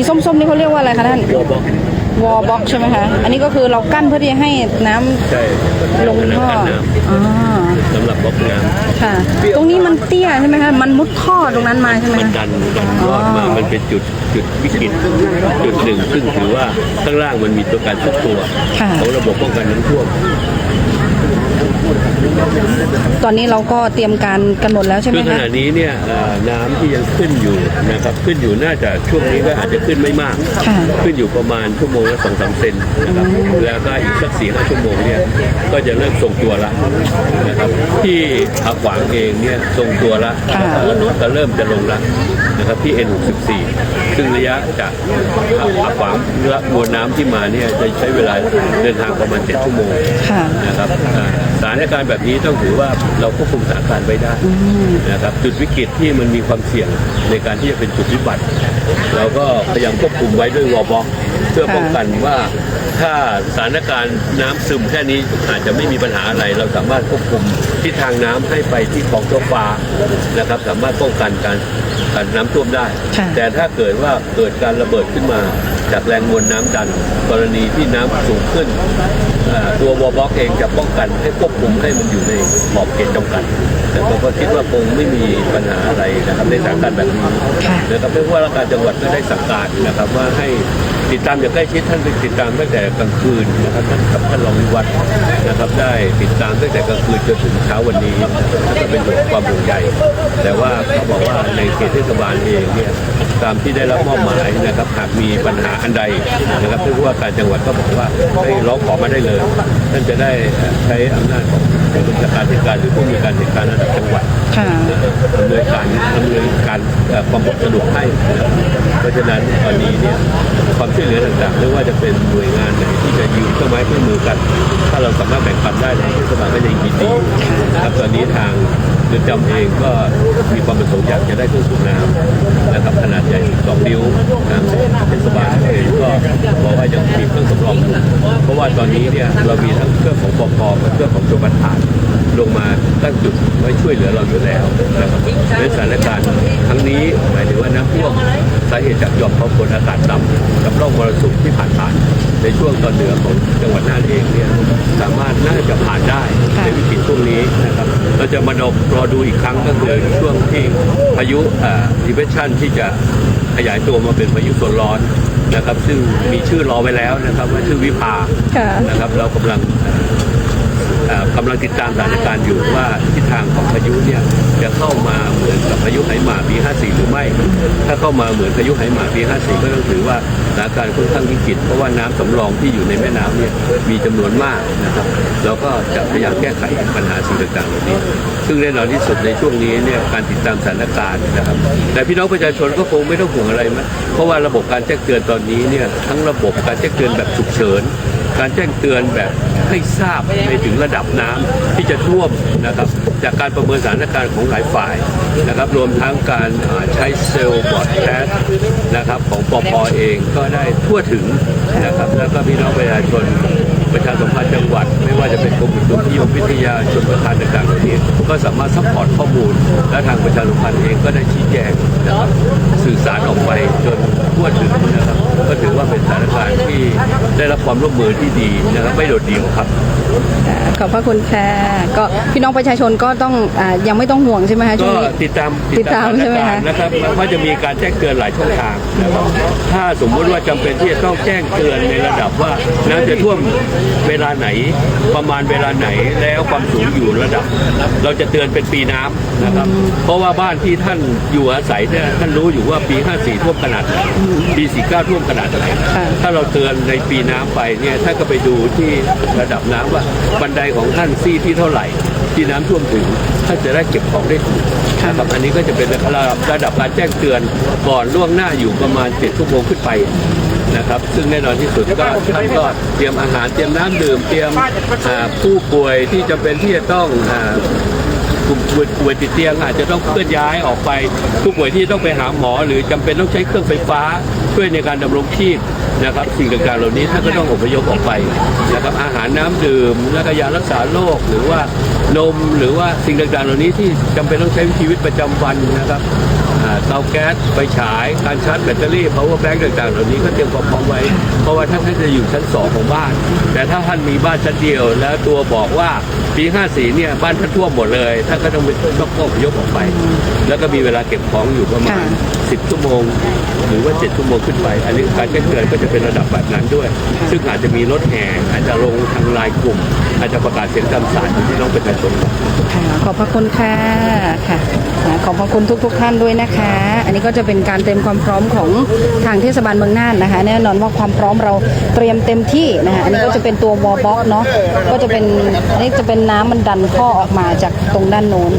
สีส้มๆนี่เขาเรียกว่าอะไรคะท่านวอลบ็อกวอลบ็อกใช่ไหมคะ อันนี้ก็คือเรากั้นเพื่อที่จะให้น้ำใช่ลงท่อกันน้อ๋อำสำหรับบล็อกน้ค่ะ ตรงนี้มันเตี้ยใช่ไหมคะ มันมุดท่อตรงนั้นมาใช่ไหมำมันคะดันยอดมามันเป็นจุดจุดวิกฤตจุดหนึ่งซึ่งถือว่าข้างล่างมันมีตัวการทุกตัวค่ะ ของระบบป้องกันน้ำท่วมต อนนี้เราก็เตรียมการกันหมดแล้วใช่ไหมคือขคะณะนี้เนี่ยเอ่อน้ำที่ยังขึ้นอยู่นะครับขึ้นอยู่น่าจะช่วงนี้ก็อาจจะขึ้นไม่มาก ค่ะ ขึ้นอยู่ประมาณชั่วโมงละสองสามเซนนะครับแล้วก็อีกสักสี่ห้าชั่วโมงเนี่ยก็จะเริ่มทรงตัวละนะครับที่ขาขวางเองเนี่ยทรงตัวละค่ะ ก็เริ่มจะลงละ นะครับที่ N64 ซึ่งระยะจากขาขวางและมวลน้ำที่มาเนี่ยจะใช้เวลาเดินทางประมาณ 7 ชั่วโมงค่ะนะครับอ่าสถานการณ์แบบนี้ต้องถือว่าเราควบคุมสถานการณ์ไว้ได้นะครับจุดวิกฤตที่มันมีความเสี่ยงในการที่จะเป็นจุดวิบัติ เราก็พยายามควบคุมไว้ด้วยวอลบ็อกเพื่อป้องกันว่า ถ้าสถานการณ์น้ำซึมแค่นี้อาจจะไม่มีปัญหาอะไร เราสามารถควบคุมทิศทางน้ำให้ไปที่คลองเจ้าฟ้านะครับ สามารถป้องกันการการน้ำท่วมได้ค่ะแต่ถ้าเกิดว่าเกิดการระเบิดขึ้นมา จากแรงมวลน้ำดัน กรณีที่น้ำสูงขึ้นอ่าตัววอลบ็อกเองจะป้องกันให้ควบคุมให้มันอยู่ในขอบเขตจำกัดแต่ผมก็คิดว่าคงไม่มีปัญหาอะไรนะครับในสถานการณ์แบบนี้ค่ะนะครับไม่ว่าราชการจังหวัดก็ได้สั่งการนะครับว่าให้ ติดตามอย่างใกล้ชิดท่านไปติดตามตั้งแต่กลางคืนนะครับท่านกับท่านรองวิวัฒน์นะครับได้ติดตามตั้งแต่กลางคืนจนถึงเช้าวันนี้นะครับเป็นความห่วงใยแต่ว่าเขาบอกว่าในเขตเทศบาลเองเนี่ยตามที่ได้รับมอบหมายนะครับหากมีปัญหาอันใดนะครับที่ว่าการจังหวัดก็บอกว่าให้ร้องขอมาได้เลย ท่านจะได้ใช้อำนาจของผู้บัญชาการเหตุการณ์หรือผู้มีการเหตุการณ์ระดับจังหวัดดำเนินการดำเนินการความสะดวกให้ เพราะฉะนั้นตอนนี้เนี่ยความช่วยเหลือต่างๆไม่ว่าจะเป็นหน่วยงานไหนที่จะยืมเครื่องไม้เครื่องมือกัน ถ้าเราสามารถแบ่งปันได้ในเทศบาลก็จะยินดีนครับตอนนี้ทางเรือนจำเองก็มีความประสงค์อยากจะได้เครื่องสูบน้ำนะครับขนาดใหญ่สองนิ้วทางเทศบาลเองก็บอกว่ายังมีเครื่องสำรองอยู่ ว่าตอนนี้เนี่ยเรามีทั้งเครื่องของปกกับเครื่องของชมประทานลงมาตั้งจุดไว้ช่วยเหลือเราอยู่แล้วนะครับในสถานการณ์ครั้งนี้หมายถึงว่าน้ำท่วมสาเหตุจากหย่อมความกดอากาศต่ำกับร่องมรสุมที่ผ่านผ่านในช่วงตอนเหนือของจังหวัดน่านเองเนี่ยสามารถน่าจะผ่านได้ในวิกฤตช่วงนี้นะครับเราจะมารอรอดูอีกครั้งก็คือช่วงที่พายุอ่าดิเวชันที่จะขยายตัวมาเป็นพายุโซนร้อน นะครับซึ่งมีชื่อรอไว้แล้วนะครับว่าชื่อวิภาค่ะนะครับเรากำลังเอ่อเอ่อ กำลังติดตามสถานการณ์อยู่ว่าทิศทางของพายุเนี่ยจะเข้ามาเหมือนกับพายุไหหมาปี 54 หรือไม่ ถ้าเข้ามาเหมือนพายุไหหมาปี 54 ก็ต้องถือว่าสถานการณ์ค่อนข้างวิกฤตเพราะว่าน้ำสำรองที่อยู่ในแม่น้ำเนี่ยมีจำนวนมากนะครับเราก็จะพยายามแก้ไขปัญหาสิ่งต่างๆเหล่านี้ ซึ่งแน่นอนที่สุดในช่วงนี้เนี่ยการติดตามสถานการณ์นะครับ แต่พี่น้องประชาชนก็คงไม่ต้องห่วงอะไรมั้ยเพราะว่าระบบการแจ้งเตือนตอนนี้เนี่ยทั้งระบบการแจ้งเตือนแบบฉุกเฉิน การแจ้งเตือนแบบให้ทราบในถึงระดับน้ำที่จะท่วมนะครับ จากการประเมินสถานการณ์ของหลายฝ่ายนะครับ รวมทั้งการใช้เซลล์บอดแคสนะครับของปปเองก็ได้ทั่วถึงนะครับ แล้วก็พี่น้องประชาชนประชาสัมพันธ์จังหวัด ไม่ว่าจะเป็นกรมอุตุนิยมวิทยาชนประทานต่างๆเหล่านี้ก็สามารถซัพพอร์ตข้อมูล และทางประชาสัมพันธ์เองก็ได้ชี้แจงนะครับสื่อส ที่ดีนะครับไม่โดดเดี่ยวครับ ขอบพระคุณค่ะก็พี่น้องประชาชนก็ต้องอ่ายังไม่ต้องห่วงใช่ไหมคะช่ก็วงนี้ ติดตามติดตามสถนใช่ไหมคะการณ์นะครับว่าจะมีการแจ้งเตือนหลายช่องทางนะครับถ้าสมมุติว่าจำเป็นที่จะต้องแจ้งเตือนในระดับว่าน้ำจะท่วมเวลาไหน ประมาณเวลาไหนแล้วความสูงอยู่ระดับ เราจะเตือนเป็นปีน้ำนะครับ เพราะว่าบ้านที่ท่านอยู่อาศัยเนี่ยท่านรู้อยู่ว่าปี 54 ท่วมขนาดไหนปี49ท่วมขนาดไหน ค่ะ ถ้าเราเตือนในปีน้ำไปเนี่ยท่านก็ไปดูที่ระดับน้ำว่าบันไดของท่านซี่ที่เท่าไหร่ ที่น้ำท่วมถึงท่านจะได้เก็บของได้ถูกนะครับอันนี้ก็จะเป็นระดับระดับการแจ้งเตือนก่อนล่วงหน้าอยู่ประมาณ7ชั่วโมงขึ้นไปนะครับซึ่งแน่นอนที่สุดก็ท่านก็เตรียมอาหารเตรียมน้ำดื่มเตรียมผู้ป่วยที่จำเป็นที่จะต้องกลุ่มป่วยป่วยติดเตียงอาจจะต้องเคลื่อนย้ายออกไป ผู้ป่วยที่ต้องไปหาหมอ หรือจำเป็นต้องใช้เครื่องไฟฟ้าช่วยในการดำรงชีพ นะครับสิ่งต่างๆเหล่านี้ท่านก็ต้องอพยพออกไปนะครับอาหารน้ำดื่มแล้วก็ยารักษาโรคหรือว่านมหรือว่าสิ่งต่างๆ เหล่านี้ที่จำเป็นต้องใช้ชีวิตประจำวันนะครับ เตาแก๊สไฟฉายการชาร์จแบตเตอรี่ power bank ต่างๆ เหล่านี้ก็เตรียมความพร้อมไว้ เพราะว่าท่านท่านจะอยู่ชั้น 2 ของบ้าน แต่ถ้าท่านมีบ้านชั้นเดียว แล้วตัวบอกว่าปี 54 เนี่ย บ้านท่านท่วมหมดเลยท่านก็ต้องต้องต้องยกออกไป แล้วก็มีเวลาเก็บของอยู่ประมาณค่ะ10 ชั่วโมง หรือว่า 7 ชั่วโมงขึ้นไป อันนี้การแจ้งเตือนก็จะเป็นระดับแบบนั้นด้วย ซึ่งอาจจะมีรถแห่อาจจะลงทางไลน์กลุ่ม อาจจะประกาศเสียงตามสายที่น้องประชาชนค่ะขอบพระคุณค่ะค่ะอ่า ขอบพระคุณทุก ๆ ท่านด้วยนะคะ อันนี้ก็จะเป็นการเตรียมความพร้อมของทางเทศบาลเมืองน่านนะคะ แน่นอนว่าความพร้อมเราเตรียมเต็มที่นะคะอันนี้ก็จะเป็นตัววอลบ็อกเนาะก็จะเป็นอันนี้จะเป็นน้ำมันดันท่อออกมาจากตรงด้านโน้น